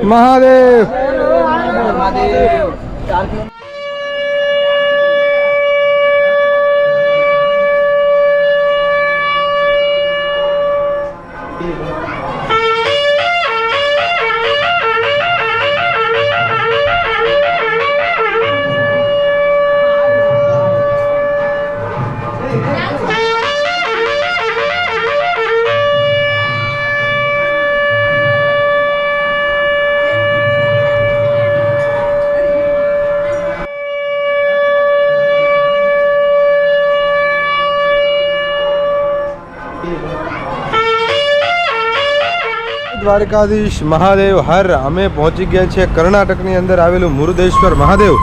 મહાદેવ. દ્વારકાધીશ મહાદેવ હર. અમે પહોંચી ગયા છીએ કર્ણાટકની અંદર આવેલું મુરુદેશ્વર મહાદેવ.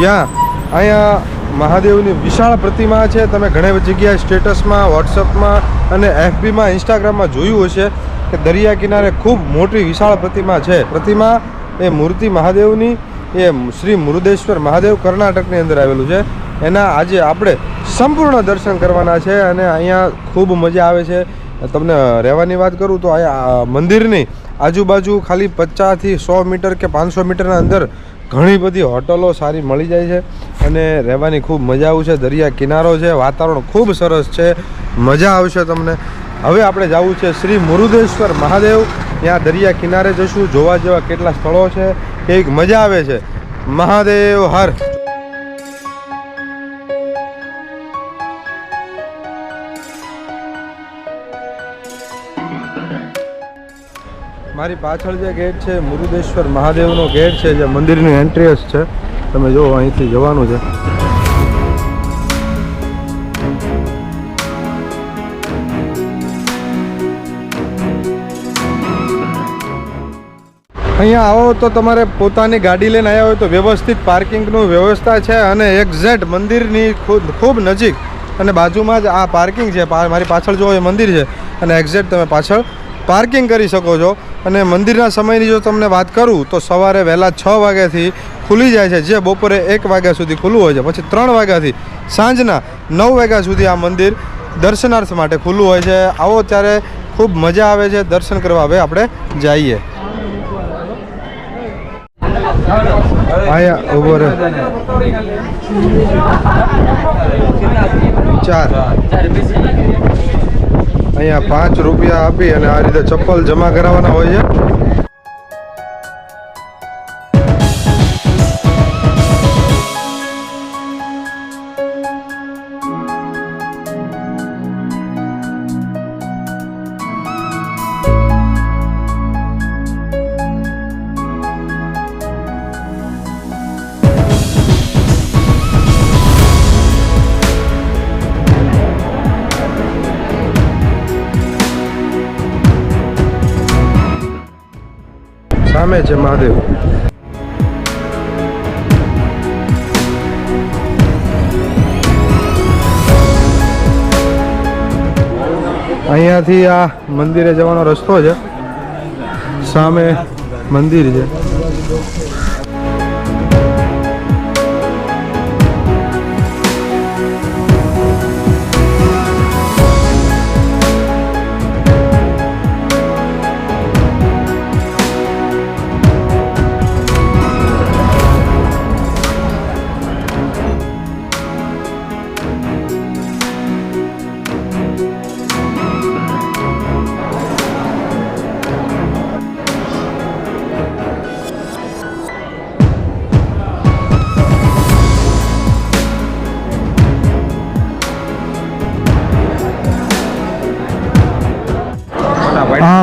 જ્યાં અહીંયા મહાદેવની વિશાળ પ્રતિમા છે. તમે ઘણી જગ્યાએ સ્ટેટસમાં, વોટ્સઅપમાં અને એફબીમાં, ઇન્સ્ટાગ્રામમાં જોયું હશે કે દરિયા કિનારે ખૂબ મોટી વિશાળ પ્રતિમા છે. પ્રતિમા એ મૂર્તિ મહાદેવની, એ શ્રી મુરુદેશ્વર મહાદેવ કર્ણાટકની અંદર આવેલું છે. એના આજે આપણે સંપૂર્ણ દર્શન કરવાના છે અને અહીંયા ખૂબ મજા આવે છે. તમને રહેવાની વાત કરું તો અહીંયા મંદિરની આજુબાજુ ખાલી પચાસથી સો મીટર કે પાંચસો મીટરના અંદર ઘણી બધી હોટલો સારી મળી જાય છે અને રહેવાની ખૂબ મજા આવશે. દરિયા કિનારો છે, વાતાવરણ ખૂબ સરસ છે, મજા આવશે તમને. હવે આપણે જવું છે શ્રી મુરુદેશ્વર મહાદેવ. ત્યાં દરિયા કિનારે જશું, જોવા જેવા કેટલા સ્થળો છે, કેવીક મજા આવે છે. મહાદેવ હર! મારી પાછળ જે ગેટ છે, મુરુદેશ્વર મહાદેવનો ગેટ છે, જે મંદિરની એન્ટ્રીસ છે. તમે જુઓ અહીંથી જવાનું છે. અહીંયા આવો તો તમારે પોતાની ગાડી લઈને આવ્યા હોય તો વ્યવસ્થિત પાર્કિંગનું વ્યવસ્થા છે અને એક્ઝેક્ટ મંદિરની ખૂબ નજીક. અને બાજુમાં જ આ પાર્કિંગ છે મારી પાછળ જો એ મંદિર છે, અને એક્ઝેક્ટ તમે પાછળ પાર્કિંગ કરી શકો છો અને મંદિરના સમયની જો તમને વાત કરું, તો સવારે વહેલા છ વાગ્યાથી ખુલી જાય છે, જે બપોરે એક વાગ્યા સુધી ખુલ્લું હોય છે. પછી ત્રણ વાગ્યાથી સાંજના નવ વાગ્યા સુધી આ મંદિર દર્શનાર્થ માટે ખુલ્લું હોય છે. આવો ત્યારે ખૂબ મજા આવે છે, દર્શન કરવા. હવે આપણે જઈએ. આયા ઊભો ચાર. અહીંયા પાંચ રૂપિયા આપી અને આ રીતે ચપ્પલ જમા કરાવવાના હોય છે. છે મહાદેવ. અહીંયાથી આ મંદિરે જવાનો રસ્તો છે. સામે મંદિર છે.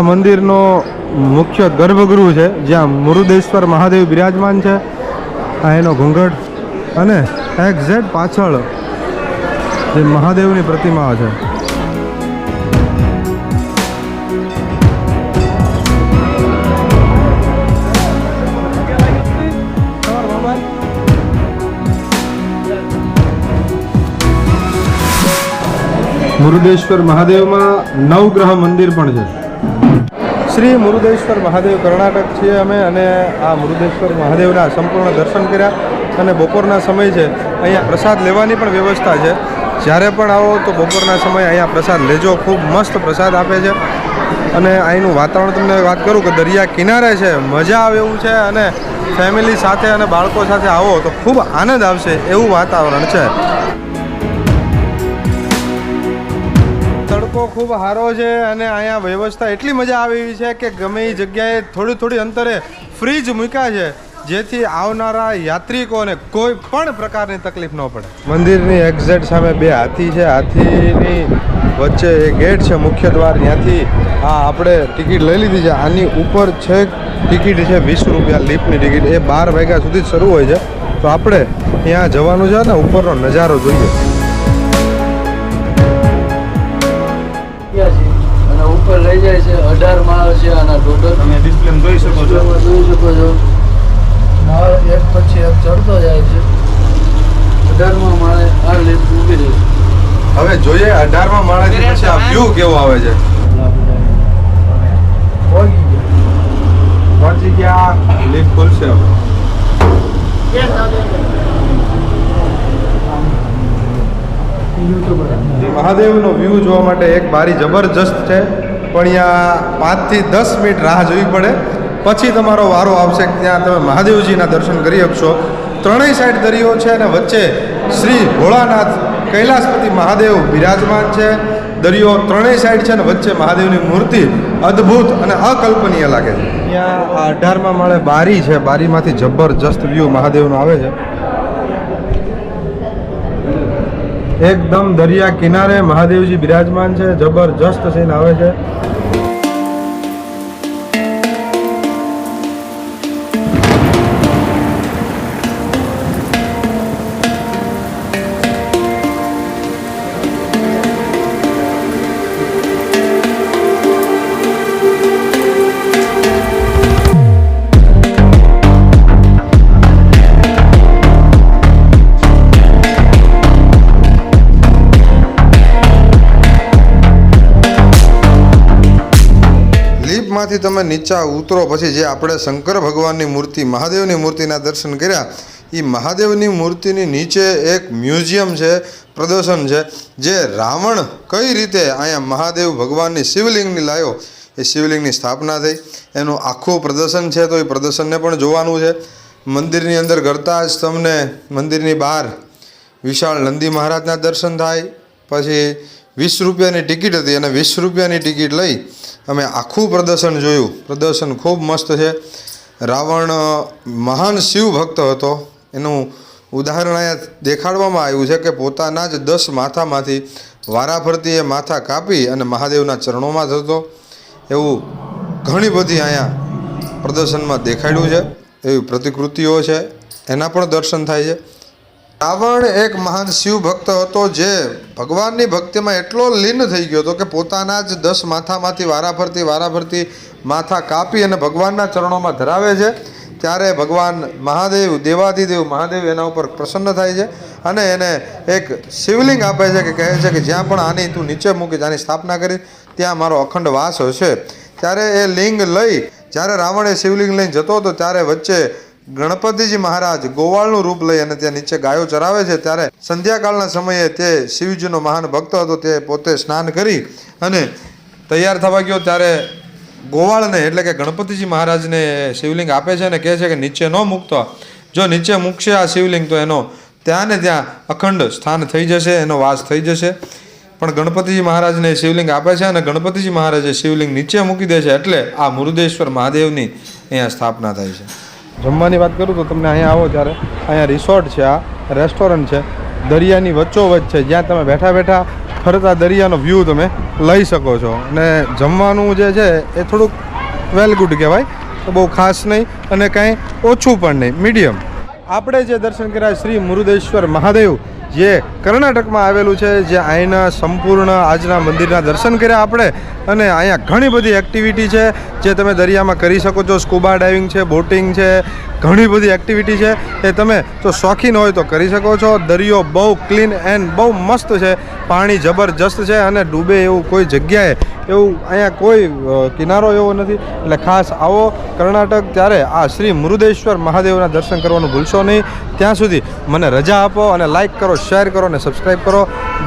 મંદિરનો મુખ્ય ગર્ભગૃહ છે, જ્યાં મુરુદેશ્વર મહાદેવ બિરાજમાન છે. આ એનો ઘૂંઘટ અને એક્ઝેક્ટ પાછળ જે મહાદેવની પ્રતિમા છે. મુરુદેશ્વર મહાદેવમાં નવગ્રહ મંદિર પણ છે. શ્રી મુરુદેશ્વર મહાદેવ કર્ણાટક છીએ અમે અને આ મુરુદેશ્વર મહાદેવના સંપૂર્ણ દર્શન કર્યા અને બપોરના સમય છે, અહીંયા પ્રસાદ લેવાની પણ વ્યવસ્થા છે. જ્યારે પણ આવો તો બપોરના સમયે અહીંયા પ્રસાદ લેજો, ખૂબ મસ્ત પ્રસાદ આપે છે. અને અહીંનું વાતાવરણ તમને વાત કરું કે દરિયા કિનારે છે, મજા આવે એવું છે અને ફેમિલી સાથે અને બાળકો સાથે આવો તો ખૂબ આનંદ આવશે એવું વાતાવરણ છે. તડકો ખૂબ સારો છે અને અહીંયા વ્યવસ્થા એટલી મજા આવી છે કે ગમે એ જગ્યાએ થોડી થોડી અંતરે ફ્રીજ મૂક્યા છે, જેથી આવનારા યાત્રિકોને કોઈ પણ પ્રકારની તકલીફ ન પડે. મંદિરની એક્ઝેક્ટ સામે બે હાથી છે. હાથીની વચ્ચે એ ગેટ છે, મુખ્ય દ્વાર. ત્યાંથી આ આપણે ટિકિટ લઈ લીધી છે. આની ઉપર છે ટિકિટ છે વીસ રૂપિયા લીફની ટિકિટ. એ બાર વાગ્યા સુધી જ શરૂ હોય છે. તો આપણે ત્યાં જવાનું છે ને ઉપરનો નજારો જોઈએ. શકો છો જોઈ શકો છો. માળ એક પછી એક ચડતો જાય છે. અઢારમાં માળે આ ઊભી રહી છે હવે જોઈએ અઢારમા માળેથી પછી આ વ્યૂ કેવો આવે છે? પહોંચી ગયા ગયા ખુલશે હવે. મહાદેવનો વ્યૂ જોવા માટે એક બારી જબરજસ્ત છે. પણ અહીંયા પાંચથી દસ મિનિટ રાહ જોવી પડે. પછી તમારો વારો આવશે ત્યાં તમે મહાદેવજીના દર્શન કરી શકશો ત્રણેય સાઈડ દરિયો છે અને વચ્ચે શ્રી ભોળાનાથ કૈલાસપતિ મહાદેવ બિરાજમાન છે. દરિયો ત્રણેય સાઈડ છે અને વચ્ચે મહાદેવની મૂર્તિ અદ્ભુત અને અકલ્પનીય લાગે છે. ત્યાં અઢારમાં માળે બારી છે. બારીમાંથી જબરજસ્ત વ્યૂ મહાદેવનો આવે છે. એકદમ દરિયા કિનારે મહાદેવજી બિરાજમાન છે. જબરજસ્ત સીન આવે છે. લીપમાંથી તમે નીચા ઉતરો પછી જે આપણે શંકર ભગવાનની મૂર્તિ, મહાદેવની મૂર્તિના દર્શન કર્યા એ મહાદેવની મૂર્તિની નીચે એક મ્યુઝિયમ છે, પ્રદર્શન છે, જે રાવણ કઈ રીતે અહીંયા મહાદેવ ભગવાનની શિવલિંગની લાયો, એ શિવલિંગની સ્થાપના થઈ. એનું આખું પ્રદર્શન છે, તો એ પ્રદર્શનને પણ જોવાનું છે. મંદિરની અંદર કરતાં જ તમને મંદિરની બહાર વિશાળ નંદી મહારાજના દર્શન થાય. પછી વીસ રૂપિયાની ટિકિટ હતી અને વીસ રૂપિયાની ટિકિટ લઈ અમે આખું પ્રદર્શન જોયું. પ્રદર્શન ખૂબ મસ્ત છે. રાવણ મહાન શિવ ભક્ત હતો. એનું ઉદાહરણ અહીંયા દેખાડવામાં આવ્યું છે કે પોતાના જ દસ માથામાંથી વારાફરતી એ માથા કાપી અને મહાદેવના ચરણોમાં થતો એવું ઘણી બધી અહીંયા પ્રદર્શનમાં દેખાડ્યું છે. એવી પ્રતિકૃતિઓ છે. એના પણ દર્શન થાય છે. રાવણ એક મહાન શિવ ભક્ત હતો જે ભગવાનની ભક્તિમાં એટલો લીન થઈ ગયો હતો કે પોતાના જ દસ માથામાંથી, વારાફરતી વારાફરતી માથા કાપી અને ભગવાનના ચરણોમાં ધરાવે છે. ત્યારે ભગવાન મહાદેવ દેવાધિદેવ મહાદેવ એના ઉપર પ્રસન્ન થાય છે અને એને એક શિવલિંગ આપે છે કે કહે છે કે જ્યાં પણ આની તું નીચે મૂકીશ આની સ્થાપના કરી, ત્યાં મારો અખંડ વાસ હશે. ત્યારે એ લિંગ લઈ, જ્યારે રાવણ શિવલિંગ લઈને જતો હતો, ત્યારે વચ્ચે ગણપતિજી મહારાજ ગોવાળનું રૂપ લઈ અને ત્યાં નીચે ગાયો ચરાવે છે, ત્યારે સંધ્યાકાળના સમયે તે શિવજીનો મહાન ભક્ત હતો, તે પોતે સ્નાન કરી અને તૈયાર થવા ગયો, ત્યારે ગોવાળને એટલે કે ગણપતિજી મહારાજને શિવલિંગ આપે છે અને કહે છે કે નીચે ન મૂકતો જો નીચે મૂકશે આ શિવલિંગ, તો એનો ત્યાં ને ત્યાં અખંડ સ્થાન થઈ જશે, એનો વાસ થઈ જશે. પણ ગણપતિજી મહારાજને શિવલિંગ આપે છે અને ગણપતિજી મહારાજે શિવલિંગ નીચે મૂકી દે છે, એટલે આ મુરુદેશ્વર મહાદેવની અહીંયા સ્થાપના થાય છે. જમવાની વાત કરું તો તમને અહીંયા આવો ત્યારે. અહીંયા રિસોર્ટ છે આ રેસ્ટોરન્ટ છે. દરિયાની વચ્ચોવચ્ચ છે. જ્યાં તમે બેઠા બેઠા ફરતા દરિયાનો વ્યૂ તમે લઈ શકો છો. અને જમવાનું જે છે એ થોડુંક વેલ ગુડ કહેવાય. તો બહુ ખાસ નહીં અને કાંઈ ઓછું પણ નહીં. મીડિયમ આપણે જે દર્શન કર્યા શ્રી મુરુદેશ્વર મહાદેવ, જે કર્ણાટકમાં આવેલું છે, જે અહીંના સંપૂર્ણ આજના મંદિરના દર્શન કર્યા આપણે. અને અહીંયા ઘણી બધી એક્ટિવિટી છે. જે તમે દરિયામાં કરી શકો છો સ્કૂબા ડાઇવિંગ છે બોટિંગ છે, ઘણી બધી એક્ટિવિટી છે, એ તમે જો શોખીન હોય તો કરી શકો છો. દરિયો બહુ ક્લીન એન્ડ બહુ મસ્ત છે, પાણી જબરજસ્ત છે અને ડૂબે એવું કોઈ જગ્યાએ એવું અહીંયા કોઈ કિનારો એવો નથી. એટલે ખાસ આવો કર્ણાટક ત્યારે આ શ્રી મુરુદેશ્વર મહાદેવના દર્શન કરવાનું ભૂલશો નહીં. ત્યાં સુધી મને રજા આપો અને લાઈક કરો શેર કરો અને સબસ્ક્રાઈબ કરો.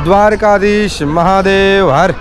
દ્વારકાધીશ મહાદેવ, હર